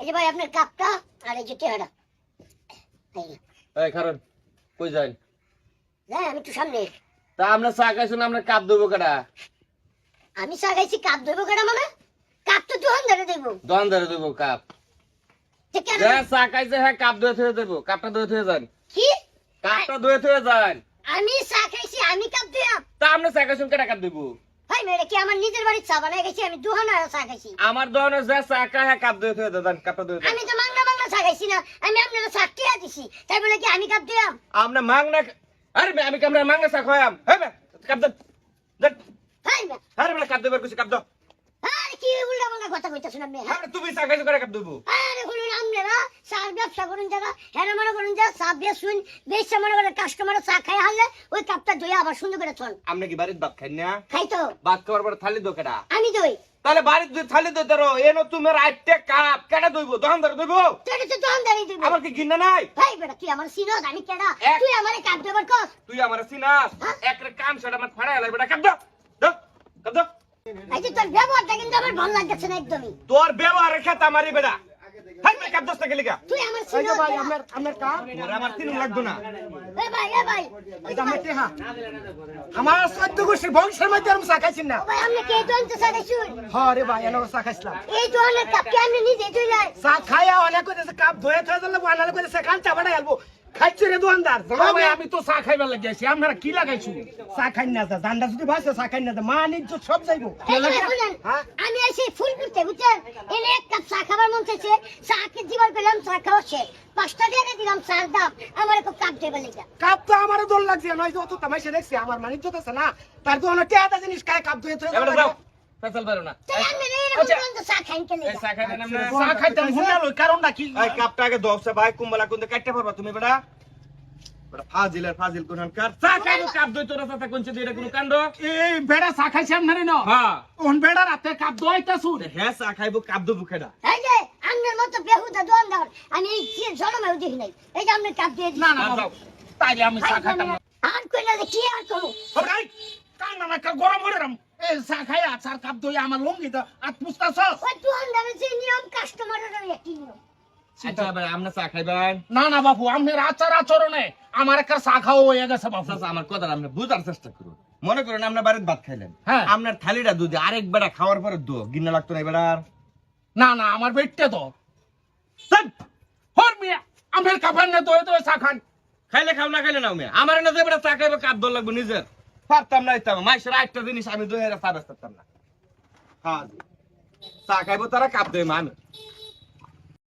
এই যে ভাই আপনার কাপটা আর এই যে টেহারা এই কারণ কই যাই হ্যাঁ আমি একটু সামনে। তা আমরা চা খাইছুন আমরা কাপ দেবো কেডা? আমি চা খাইছি কাপ দেবো কেনা মানে? কাপ তো দোকান ধরে দেবো। ধরে দেবো কাপ। চা খাইছে হ্যাঁ কাপ ধুয়ে থুয়ে দেবো কাপটা ধুয়ে থুয়ে যান। কি? কাপটা ধুয়ে থুয়ে যান। আমি চা খাইছি আমি কাপ দিলাম তা আমরা চা খাইছুন কেডা কাপ দেবো ভাই মেরে কি আমার নিজের বাড়ির চা বানাই গেছি আমি দুহানা চা খাইছি। আমার দোকানে যে চা খায় হ্যাঁ কাপ ধুয়ে থুয়ে দেন কাপটা ধুয়ে আমি তো মাংনা মাংনা চা খাইছি না আমি আপনার চা টিয়া দিছি। তাই বলে কি আমি কাপ দিলাম? আমরা মাং আরে আমি কামরা মাং চা খাওয়াম? হ্যাঁ কাপ দেন দেন ভাই না আরে বেলা কাপ দেবার কিছু কাপ দাও আরে কি উল্টা পাল্টা কথা হ্যাঁ? আরে তুমি চা খাইছো কেডা কাপ দেবো আরে শুনুন আপনারা চার ব্যবসা করুন যারা হ্যাঁ মনে করুন যা চা বেচুন বেচা মনে করেন কাস্টমার চা খাই হারলে ওই কাপটা ধুয়ে আবার সুন্দর করে থন। আপনি কি বাড়ির ভাত খাই না? খাই তো। ভাত খাওয়ার পরে থালি দো কেডা? আমি দই। তাহলে বাড়ির দুই থালি দই ধরো এনো তুমি আইটে কাপ কেডা দইবো? দোকান ধরে দইবো তোর তো দোকানদারি দিব আমার কি ঘিন্না নাই? ভাই বেটা তুই আমার সিনস আমি কেডা? তুই আমারে কাপ দেবার কস তুই আমার সিনাস একরে কান সেটা আমার ফাড়া এলাই বেটা কাপ দাও দাও কাপ দাও এই যে তোর ব্যবহারটা কিন্তু আমার ভালো লাগতেছে না একদমই। তোর ব্যবহারের খেতা আমারই বেটা। কাপ দোস্ত গেলি গা তুই আমার সিনস ভাই আমার আমার কাপ তোর আমার তিন লাগতো না। এ ভাই এ ভাই। এটা আমার টেহা। আমার চোদ্দ গোষ্ঠীর বংশের মধ্যে আমি চা খাইছি না? ভাই আপনি কে চা খাইছুন হ্যাঁ রে ভাই খাইছিলাম। এই কাপ কি আপনি নিজে অনেক কইতেছে কাপ ধুয়ে থয়ে দিলে বানালে কইতেছে কান চা বাড়াই আলবো খাইছি রে দোকানদার। ভাই আমি তো চা খাইবার লাগি আছি আপনারা কি লাগাইছো চা খাই না যা জান্ডা যদি ভাসে চা খাই না যা মা নিজ সব যাইবো এই হ্যাঁ? আমি এসে ফুল করতে বুঝছেন? এনে এক কাপ চা খাবার মন চাইছে পেলাম চা খাওয়া শেষ। পাঁচটা টাকা দিলাম চার দাম আমার একটু কাপ দেবে লেগে কাপ তো আমারও দোল লাগছে নয় যত তামাইছে দেখছি আমার মানিজ্য আছে না? তার তো অনেক টেহাটা জিনিস খায় কাপ ধুয়ে থয়ে এবারে দিলে ফেসাল পারো না। তাই আমি এরকম আচ্ছা। কাটতে পারবা তুমি বেটা? বেটা ফাজিল আর ফাজিল কোন কার চা খাইবো কাপ দই তোরা কোনছে কোনো কাণ্ড? এই বেড়া চা খাইছে আপনারে ন? হ্যাঁ। কোন বেড়া রাতে কাপ দইতাছু হ্যাঁ চা খাইবো কাপ দেবো কেডা? এই মতো বেহুদা আমি এই জনমেও দেখি নাই এই যে কাপ দিয়ে না না আর। তাইলে আমি চা আর কইলা যে কি আর করু ভাই কান না কা গরম হয়ে রাম। এই চা খাই আচার কাপ দই আমার লঙ্গি দা আত পুস্তাছ ওই যে নিয়ম কাস্টমারের একই নিয়ম। আচ্ছা এবার আমরা চা খাইবেন? না না বাবু আপনার আচার আচরণে আমার একটা চা খাওয়া হয়ে গেছে বাবু আমার কথা আপনি বুঝার চেষ্টা করুন। মনে করেন আপনার বাড়ির ভাত খাইলেন। হ্যাঁ। আপনার থালিটা দুধ আরেক বেড়া খাওয়ার পরে দো গিন্না লাগতো না এবার না না আমার পেটটা তো হর মিয়া আমার কাপান না তোয়ে তোয়ে চা খান। খাইলে খাও না খাইলে নাও মিয়া। আমার না যে বেড়া চা খাইবে কাপ দল লাগবে নিজের। পারতাম না ইতাম মাইসের একটা জিনিস আমি দই হারা চা বেচতাম না। হ্যাঁ চা খাইবো তারা কাপ দেয় আমি।